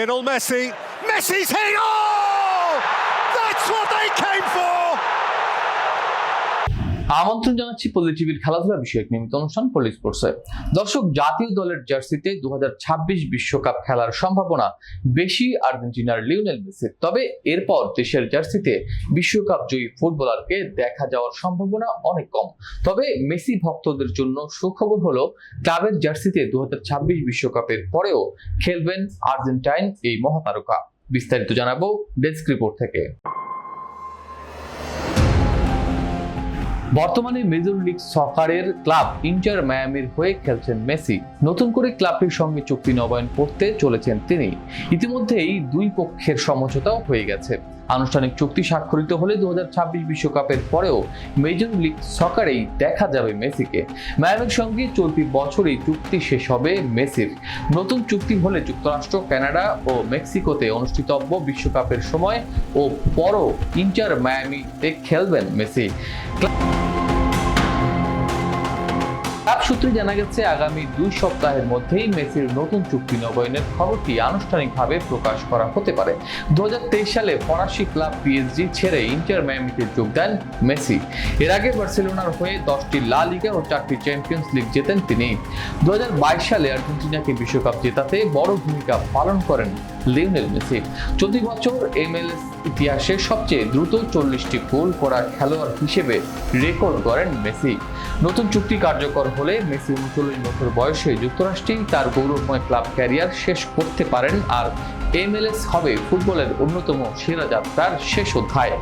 Lionel Messi. Messi's hitting. Oh! আমন্ত্রণ জানাচ্ছি পল্লী টিভির খেলাধুলা বিষয়ক নিয়মিত অনুষ্ঠান পল্লী স্পোর্টসে। দর্শক, জাতীয় দলের জার্সিতে দু বিশ্বকাপ খেলার সম্ভাবনা বেশি আর্জেন্টিনার লিওনেল মেসির তবে এরপর দেশের জার্সিতে বিশ্বকাপ জয়ী ফুটবলারকে দেখা যাওয়ার সম্ভাবনা অনেক কম। তবে মেসি ভক্তদের জন্য সুখবর হলো, ক্লাবের জার্সিতে দু বিশ্বকাপের পরেও খেলবেন আর্জেন্টাইন এই মহাতারকা। বিস্তারিত জানাব ডেস্ক রিপোর্ট থেকে। বর্তমানে মেজর লিগ সকারের ক্লাব ইন্টার মায়ামির হয়ে খেলছেন মেসি। নতুন করে ক্লাবটির সঙ্গে চুক্তি নবায়ন করতে চলেছেন তিনি। ইতিমধ্যেই দুই পক্ষের সমঝোতাও হয়ে গেছে। আনুষ্ঠানিক চুক্তি স্বাক্ষরিত হলে দু বিশ্বকাপের পরেও মেজর লিগ সকারেই দেখা যাবে মেসিকে। মায়ামির সঙ্গে চলতি বছরই চুক্তি শেষ হবে মেসির। নতুন চুক্তি হলে যুক্তরাষ্ট্র, কানাডা ও মেক্সিকোতে অনুষ্ঠিতব্য বিশ্বকাপের সময় ও পরও ইন্টার মায়ামিতে খেলবেন মেসি। ক্লাব সূত্রে জানা গেছে, আগামী দুই সপ্তাহের মধ্যেই মেসির নতুন চুক্তি নবায়নের খবরটি আনুষ্ঠানিকভাবে প্রকাশ করা হতে পারে। দু হাজার তেইশ সালে ফরাসি ক্লাব পিএসজি ছেড়ে ইন্টার মায়ামিতে যোগ দেন মেসি। এর আগে বার্সেলোনার হয়ে দশটি লা লিগা ও চারটি চ্যাম্পিয়ন্স লিগ জেতেন তিনি। দু হাজার বাইশ সালে আর্জেন্টিনাকে বিশ্বকাপ জেতাতে বড় ভূমিকা পালন করেন লিওনেল মেসি। চলতি বছর এমএলএস ইতিহাসে সবচেয়ে দ্রুত চল্লিশটি গোল করা খেলোয়াড় হিসেবে রেকর্ড করেন মেসি। নতুন চুক্তি কার্যকর হলে মেসি উনচল্লিশ বছর বয়সে যুক্তরাষ্ট্রেই তার গৌরবময় ক্লাব ক্যারিয়ার শেষ করতে পারেন। আর এমএলএস হবে ফুটবলের অন্যতম সেরা যাত্রার শেষ অধ্যায়।